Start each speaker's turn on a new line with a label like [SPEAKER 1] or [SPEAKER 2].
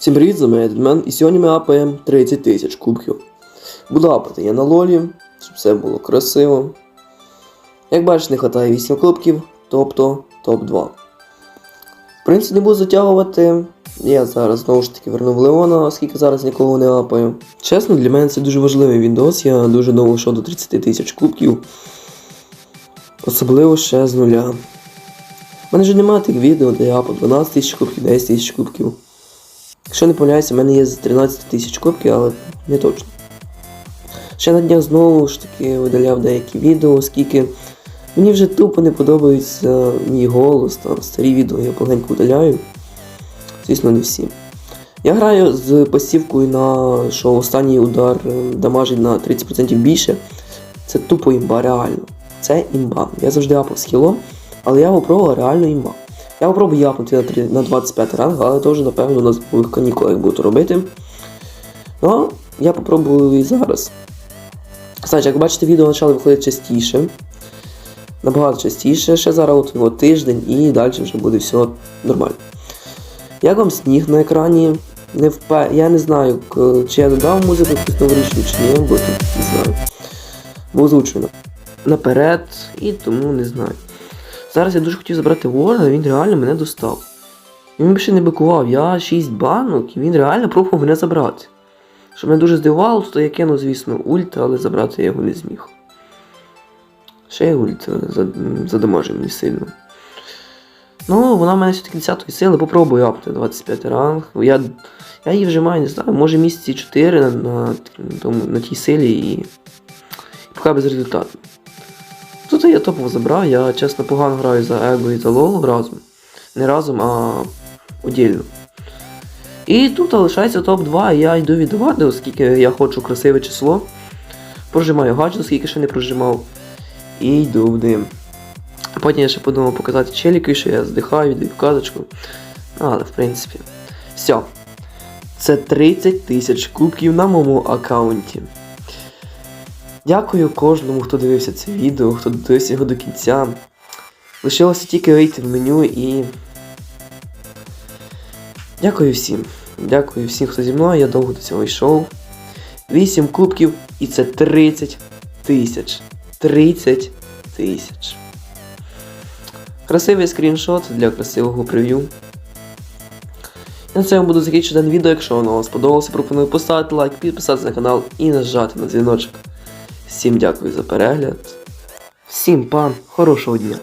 [SPEAKER 1] Всім привіт, з вами Едмен, і сьогодні ми апаємо 30 тисяч кубків. Буду апати я на лолі, щоб все було красиво. Як бачиш, не вистачає 8 кубків, тобто топ-2. В принципі, не буду затягувати. Я зараз знову ж таки вернув Леона, оскільки зараз нікого не апаю. Чесно, для мене це дуже важливий відос, я дуже довго йшов до 30 тисяч кубків. Особливо ще з нуля. У мене ж немає тих відео, де я апав 12 тисяч кубків, 10 тисяч кубків. Якщо не помиляюся, в мене є з 13 тисяч кубків, але не точно. Ще на днях знову ж таки видаляв деякі відео, оскільки мені вже тупо не подобається мій голос, там старі відео я поганько видаляю. Звісно, не всі. Я граю з пасівкою на що останній удар е, дамажить на 30% більше. Це тупо імба, реально. Це імба. Я завжди апав з хілом, але я попробував реально імба. Я попробую япнути на, 3, на 25 ранг, але теж, напевно, на зимових канікулах буду робити. Ну, я попробую і зараз. Значить, як бачите, відео почали виходити частіше. Набагато частіше, ще зараз от його тиждень і далі вже буде все нормально. Як вам сніг на екрані? Не впе... Я не знаю, чи я додав музику якусь новорічну, чи ні, бо тут не знаю. Бо озвучено. Наперед, і тому не знаю. Зараз я дуже хотів забрати Ворона, він реально мене достав. Він ще не бикував, я 6 банок, і він реально пробував мене забрати. Що мене дуже здивувало, то я кинув, звісно, ульт, але забрати я його не зміг. Ще й ульт задамажив мені сильно. Ну, вона в мене все-таки 10 сили, попробую апти 25 ранг. Я, я її вже маю, не знаю, може місяці 4 на, на, тому- на тій силі і поки без результату. Тут я топово забрав, я чесно погано граю за Его і за Лолу разом. Не разом, а отдільно. І тут лишається топ-2, і я йду віддавати, оскільки я хочу красиве число. Прожимаю гаджет, оскільки ще не прожимав. І йду в дим. Потім я ще подумав показати челіки, що я здихаю, віддаю казочку. Але, в принципі, все. Це 30 тисяч кубків на моєму аккаунті. Дякую кожному, хто дивився це відео, хто дивився його до кінця. Лишилося тільки вийти в меню і. Дякую всім. Дякую всім, хто зі мною. Я довго до цього йшов. 8 кубків і це 30 тисяч. 30 тисяч. Красивий скріншот для красивого прев'ю. І на цьому буду закінчувати дане відео. Якщо воно вам сподобалося, пропоную поставити лайк, підписатися на канал і нажати на дзвіночок. Всім дякую за перегляд. Всім пан, хорошого дня!